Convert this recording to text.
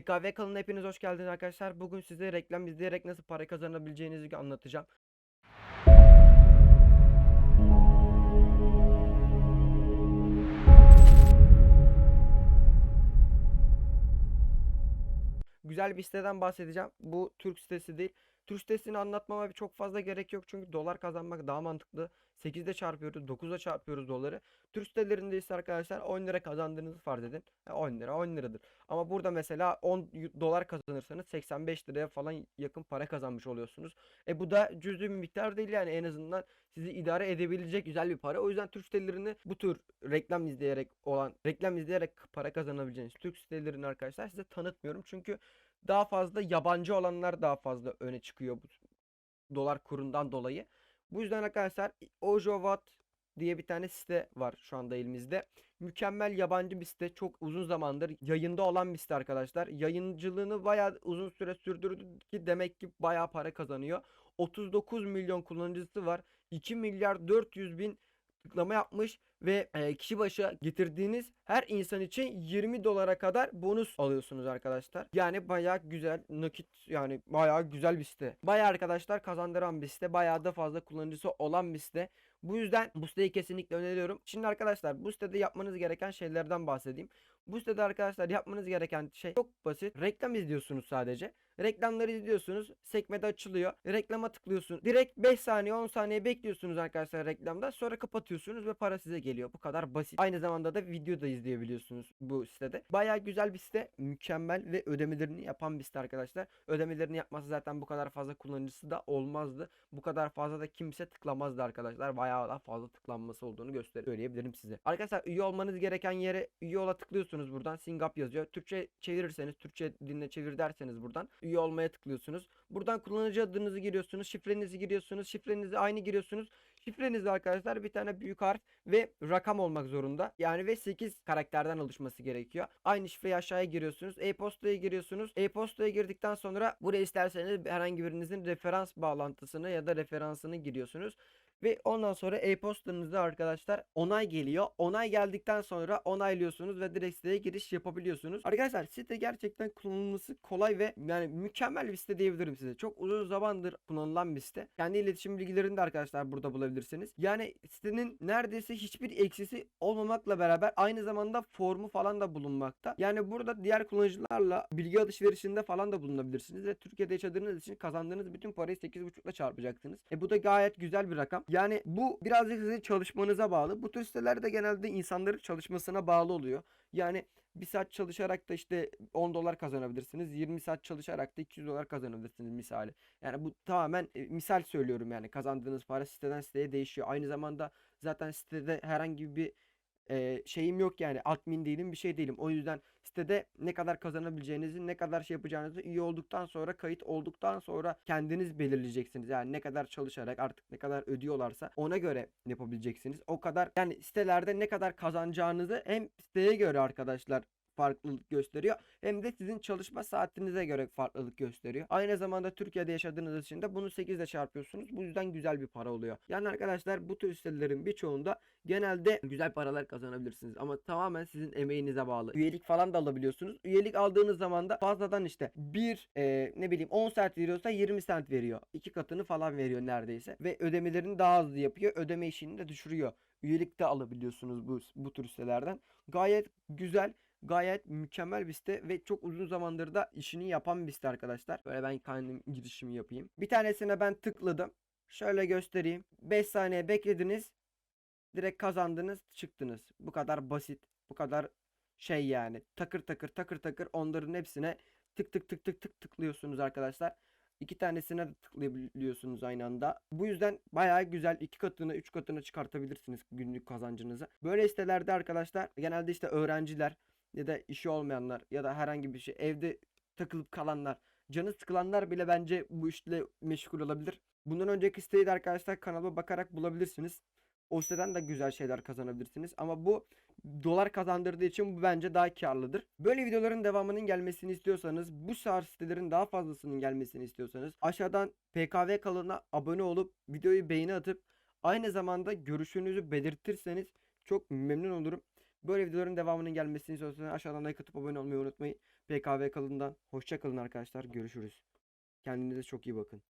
PKV kanalına hepiniz hoş geldiniz arkadaşlar. Bugün size reklam izleyerek nasıl para kazanabileceğinizi anlatacağım. Güzel bir siteden bahsedeceğim. Bu Türk sitesi değil. Türk sitesini anlatmama çok fazla gerek yok çünkü dolar kazanmak daha mantıklı. 8'de çarpıyoruz, 9'da çarpıyoruz doları. Türk sitelerinde ise arkadaşlar 10 lira kazandığınızı farz edin. Ya 10 lira 10 liradır. Ama burada mesela 10 y- dolar kazanırsanız 85 liraya falan yakın para kazanmış oluyorsunuz. E bu da cüzi bir miktar değil yani en azından sizi idare edebilecek güzel bir para. O yüzden Türk sitelerini bu tür reklam izleyerek olan reklam izleyerek para kazanabileceğiniz Türk sitelerini arkadaşlar size tanıtmıyorum. Çünkü daha fazla yabancı olanlar daha fazla öne çıkıyor bu dolar kurundan dolayı. Bu yüzden arkadaşlar Ojovat diye bir tane site var şu anda elimizde. Mükemmel yabancı bir site. Çok uzun zamandır yayında olan bir site arkadaşlar. Yayıncılığını bayağı uzun süre sürdürdü ki demek ki bayağı para kazanıyor. 39 milyon kullanıcısı var. 2 milyar 400 bin tıklama yapmış ve e, kişi başı getirdiğiniz her insan için 20 dolara kadar bonus alıyorsunuz arkadaşlar. Yani bayağı güzel nakit yani bayağı güzel bir site. Bayağı arkadaşlar kazandıran bir site. Bayağı da fazla kullanıcısı olan bir site. Bu yüzden bu siteyi kesinlikle öneriyorum. Şimdi arkadaşlar bu sitede yapmanız gereken şeylerden bahsedeyim. Bu sitede arkadaşlar yapmanız gereken şey çok basit. Reklam izliyorsunuz sadece. Reklamları izliyorsunuz. Sekmede açılıyor. Reklama tıklıyorsun. Direkt 5 saniye 10 saniye bekliyorsunuz arkadaşlar reklamda. Sonra kapatıyorsunuz ve para size geliyor. Bu kadar basit. Aynı zamanda da video da izleyebiliyorsunuz bu sitede. Baya güzel bir site. Mükemmel ve ödemelerini yapan bir site arkadaşlar. Ödemelerini yapması zaten bu kadar fazla kullanıcısı da olmazdı. Bu kadar fazla da kimse tıklamazdı arkadaşlar. Bayağı da fazla tıklanması olduğunu göster söyleyebilirim size. Arkadaşlar üye olmanız gereken yere üye ola tıklıyorsunuz buradan. Singap yazıyor. Türkçe çevirirseniz, Türkçe diline çevir derseniz buradan üye olmaya tıklıyorsunuz. Buradan kullanıcı adınızı giriyorsunuz, şifrenizi giriyorsunuz, şifrenizi aynı giriyorsunuz. Şifrenizde arkadaşlar bir tane büyük harf ve rakam olmak zorunda. Yani ve 8 karakterden oluşması gerekiyor. Aynı şifreyi aşağıya giriyorsunuz. E-postaya giriyorsunuz. E-postaya girdikten sonra buraya isterseniz herhangi birinizin referans bağlantısını ya da referansını giriyorsunuz. Ve ondan sonra e-postanızda arkadaşlar onay geliyor. Onay geldikten sonra onaylıyorsunuz ve direkt siteye giriş yapabiliyorsunuz. Arkadaşlar site gerçekten kullanılması kolay ve yani mükemmel bir site diyebilirim size. Çok uzun zamandır kullanılan bir site. Kendi iletişim bilgilerini de arkadaşlar burada bulabilirsiniz. Yani sitenin neredeyse hiçbir eksisi olmamakla beraber aynı zamanda formu falan da bulunmakta. Yani burada diğer kullanıcılarla bilgi alışverişinde falan da bulunabilirsiniz ve Türkiye'de yaşadığınız için kazandığınız bütün parayı 8.5 ile çarpacaksınız. E bu da gayet güzel bir rakam. Yani bu birazcık sizin çalışmanıza bağlı. Bu tür siteler de genelde insanların çalışmasına bağlı oluyor. Yani bir saat çalışarak da işte 10 dolar kazanabilirsiniz. 20 saat çalışarak da 200 dolar kazanabilirsiniz misali. Yani bu tamamen e, misal söylüyorum yani kazandığınız para siteden siteye değişiyor. Aynı zamanda zaten sitede herhangi bir e, şeyim yok yani admin değilim bir şey değilim. O yüzden sitede ne kadar kazanabileceğinizi, ne kadar şey yapacağınızı iyi olduktan sonra, kayıt olduktan sonra kendiniz belirleyeceksiniz. Yani ne kadar çalışarak artık ne kadar ödüyorlarsa ona göre yapabileceksiniz. O kadar yani sitelerde ne kadar kazanacağınızı hem siteye göre arkadaşlar farklılık gösteriyor hem de sizin çalışma saatinize göre farklılık gösteriyor. Aynı zamanda Türkiye'de yaşadığınız için de bunu 8 ile çarpıyorsunuz. Bu yüzden güzel bir para oluyor. Yani arkadaşlar bu tür sitelerin birçoğunda genelde güzel paralar kazanabilirsiniz ama tamamen sizin emeğinize bağlı. Üyelik falan da alabiliyorsunuz. Üyelik aldığınız zaman da fazladan işte bir e, ne bileyim 10 saat veriyorsa 20 cent veriyor. İki katını falan veriyor neredeyse ve ödemelerini daha hızlı yapıyor. Ödeme işini de düşürüyor. Üyelik de alabiliyorsunuz bu, bu tür sitelerden. Gayet güzel gayet mükemmel bir site ve çok uzun zamandır da işini yapan bir site arkadaşlar. Böyle ben kendim girişimi yapayım. Bir tanesine ben tıkladım. Şöyle göstereyim. 5 saniye beklediniz. Direkt kazandınız, çıktınız. Bu kadar basit. Bu kadar şey yani. Takır takır takır takır onların hepsine tık tık tık tık tık tıklıyorsunuz arkadaşlar. İki tanesine de tıklayabiliyorsunuz aynı anda. Bu yüzden bayağı güzel iki katını, üç katını çıkartabilirsiniz günlük kazancınızı. Böyle sitelerde arkadaşlar genelde işte öğrenciler ya da işi olmayanlar ya da herhangi bir şey evde takılıp kalanlar, canı sıkılanlar bile bence bu işle meşgul olabilir. Bundan önceki siteyi de arkadaşlar kanalıma bakarak bulabilirsiniz. O siteden de güzel şeyler kazanabilirsiniz. Ama bu dolar kazandırdığı için bu bence daha karlıdır. Böyle videoların devamının gelmesini istiyorsanız, bu tarz sitelerin daha fazlasının gelmesini istiyorsanız aşağıdan PKV kanalına abone olup videoyu beğeni atıp aynı zamanda görüşünüzü belirtirseniz çok memnun olurum. Böyle videoların devamının gelmesini istiyorsanız aşağıdan like atıp abone olmayı unutmayın. PKV kalından. Hoşça kalın arkadaşlar. Görüşürüz. Kendinize çok iyi bakın.